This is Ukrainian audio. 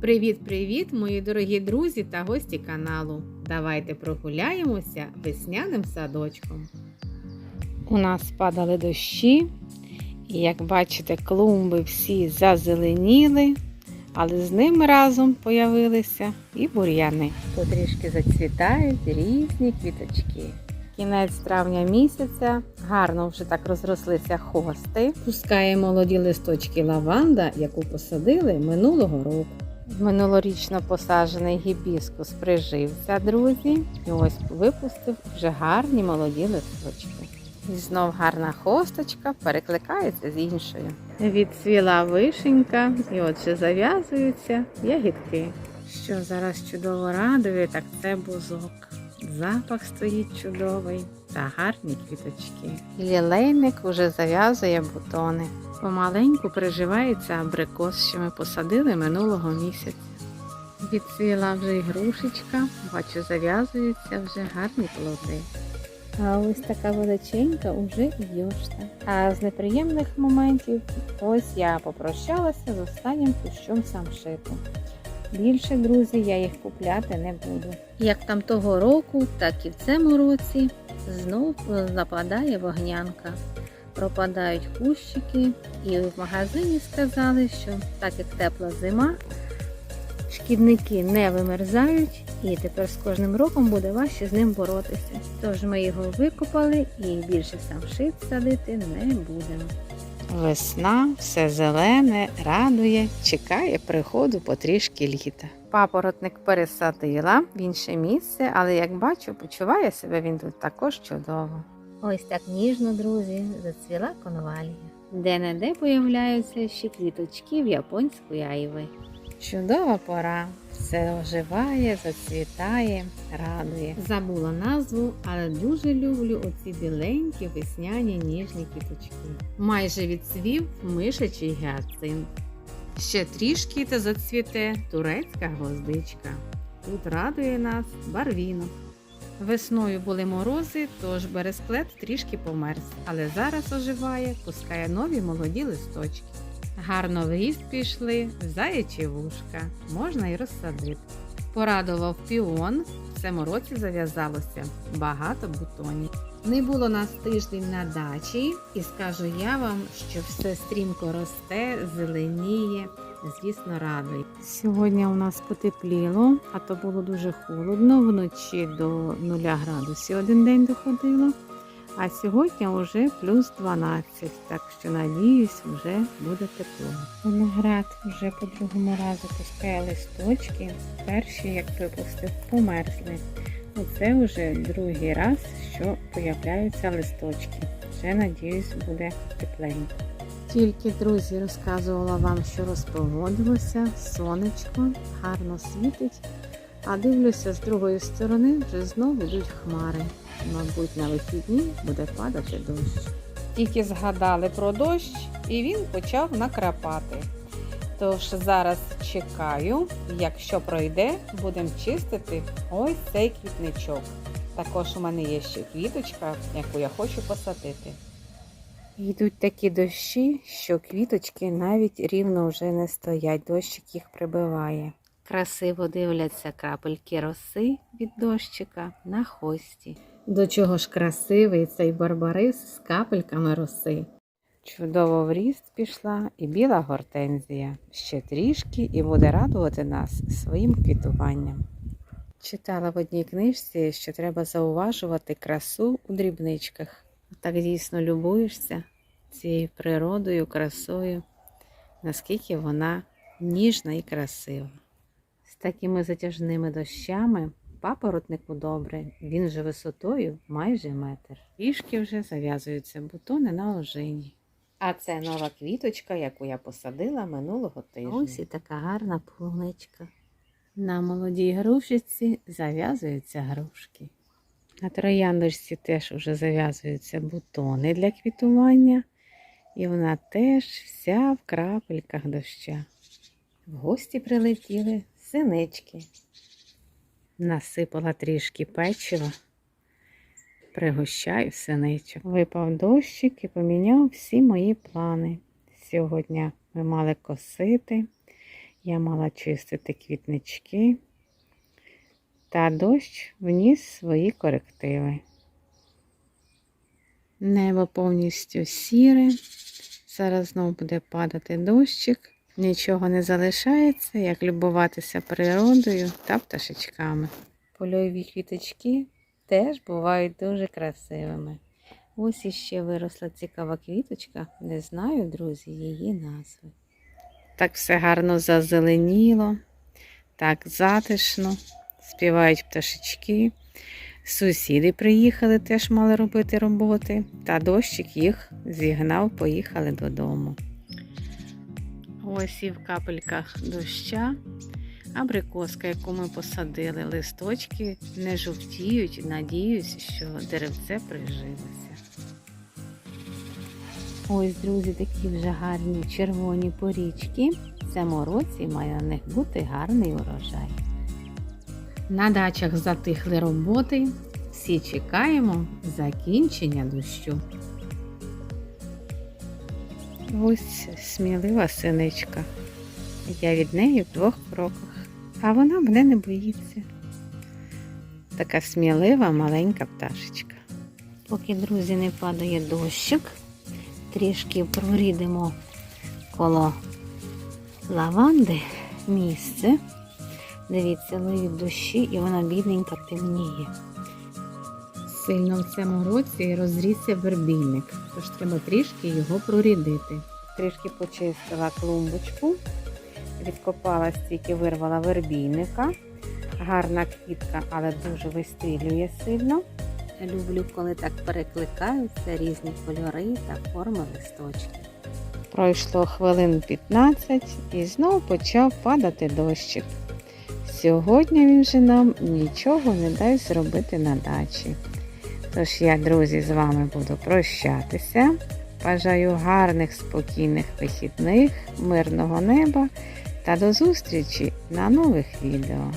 Привіт-привіт, мої дорогі друзі та гості каналу. Давайте прогуляємося весняним садочком. У нас падали дощі, і як бачите, клумби всі зазеленіли, але з ними разом появилися і бур'яни. Потрішки зацвітають різні квіточки. Кінець травня місяця, гарно вже так розрослися хости. Пускає молоді листочки лаванда, яку посадили минулого року. Минулорічно посаджений гібіскус прижився, друзі, і ось випустив вже гарні молоді листочки. І знов гарна хосточка перекликається з іншою. Відцвіла вишенька, і отже зав'язуються ягідки. Що зараз чудово радує, так це бузок. Запах стоїть чудовий та гарні квіточки. Лілейник уже зав'язує бутони. Помаленьку приживається абрикос, що ми посадили минулого місяця. Відцвіла вже й грушечка, бачу, зав'язуються вже гарні плоди. А ось така величенька уже і йошта. А з неприємних моментів ось я попрощалася з останнім кущом самшиту. Більше, друзі, я їх купляти не буду. Як там того року, так і в цьому році знов западає вогнянка. Пропадають кущики, і в магазині сказали, що так як тепла зима, шкідники не вимерзають, і тепер з кожним роком буде важче з ним боротися. Тож ми його викопали і більше самшит садити не будемо. Весна, все зелене, радує, чекає приходу потрішки літа. Папоротник пересадила в інше місце, але як бачу, почуває себе він тут також чудово. Ось так ніжно, друзі, зацвіла конвалія. Де-не-де появляються ще квіточки в японської айви. Чудова пора, все оживає, зацвітає, радує. Забула назву, але дуже люблю оці біленькі весняні ніжні квіточки. Майже відцвів мишачий гіацинт. Ще трішки та зацвіте турецька гвоздичка. Тут радує нас барвінок. Весною були морози, тож бересклет трішки померз, але зараз оживає, пускає нові молоді листочки. Гарно в ріст пішли, заячі вушка, можна й розсадити. Порадував піон, в цьому році зав'язалося багато бутонів. Не було нас тиждень на дачі, і скажу я вам, що все стрімко росте, зеленіє, звісно, радує. Сьогодні у нас потепліло, а то було дуже холодно, вночі до 0 градусів один день доходило. А сьогодні вже плюс 12, так що надіюсь, вже буде тепло. Виноград вже по другому разу пускає листочки. Перші, як випустив, померзли. Оце вже другий раз, що появляються листочки. Вже надіюсь, буде тепленько. Тільки, друзі, розказувала вам, що розпогодилося, сонечко гарно світить, а дивлюся, з другої сторони вже знову йдуть хмари. Мабуть, на вихідні буде падати дощ. Тільки згадали про дощ, і він почав накрапати. Тож зараз чекаю, якщо пройде, будемо чистити ось цей квітничок. Також у мене є ще квіточка, яку я хочу посадити. Йдуть такі дощі, що квіточки навіть рівно вже не стоять, дощик їх прибиває. Красиво дивляться крапельки роси від дощика на хості. До чого ж красивий цей барбарис з капельками роси. Чудово в ріст пішла і біла гортензія. Ще трішки і буде радувати нас своїм квітуванням. Читала в одній книжці, що треба зауважувати красу у дрібничках. Так дійсно любуєшся цією природою, красою, наскільки вона ніжна і красива. З такими затяжними дощами папоротнику добре, він же висотою майже метр. Трішки вже зав'язуються бутони на ожині. А це нова квіточка, яку я посадила минулого тижня. Ось і така гарна полуничка. На молодій грушиці зав'язуються грушки. На трояндочці теж вже зав'язуються бутони для квітування, і вона теж вся в крапельках доща. В гості прилетіли синички. Насипала трішки печива, пригощаю синичок. Випав дощик і поміняв всі мої плани. Сьогодні ми мали косити. Я мала чистити квітнички, та дощ вніс свої корективи. Небо повністю сіре. Зараз знову буде падати дощик. Нічого не залишається, як любуватися природою та пташечками. Польові квіточки теж бувають дуже красивими. Ось іще виросла цікава квіточка, не знаю, друзі, її назви. Так все гарно зазеленіло, так затишно, співають пташечки. Сусіди приїхали, теж мали робити роботи, та дощик їх зігнав, поїхали додому. Ось і в капельках доща. Абрикоска, яку ми посадили, листочки не жовтіють. Надіюсь, що деревце прижилося. Ось, друзі, такі вже гарні червоні порічки. В цьому році має на них бути гарний урожай. На дачах затихли роботи. Всі чекаємо закінчення дощу. Ось смілива синичка. Я від неї в двох кроках, а вона мене не боїться. Така смілива маленька пташечка. Поки, друзі, не падає дощик, трішки прорідимо коло лаванди місце. Дивіться, лиють дощі і вона бідненька темніє. Сильно в цьому році розрісся вербійник, тож треба трішки його прорідити. Трішки почистила клумбочку, відкопала стільки вирвала вербійника. Гарна квітка, але дуже вистрілює сильно. Люблю, коли так перекликаються різні кольори та форми листочків. Пройшло хвилин 15 і знов почав падати дощик. Сьогодні він же нам нічого не дасть зробити на дачі. Тож я, друзі, з вами буду прощатися. Бажаю гарних, спокійних вихідних, мирного неба та до зустрічі на нових відео.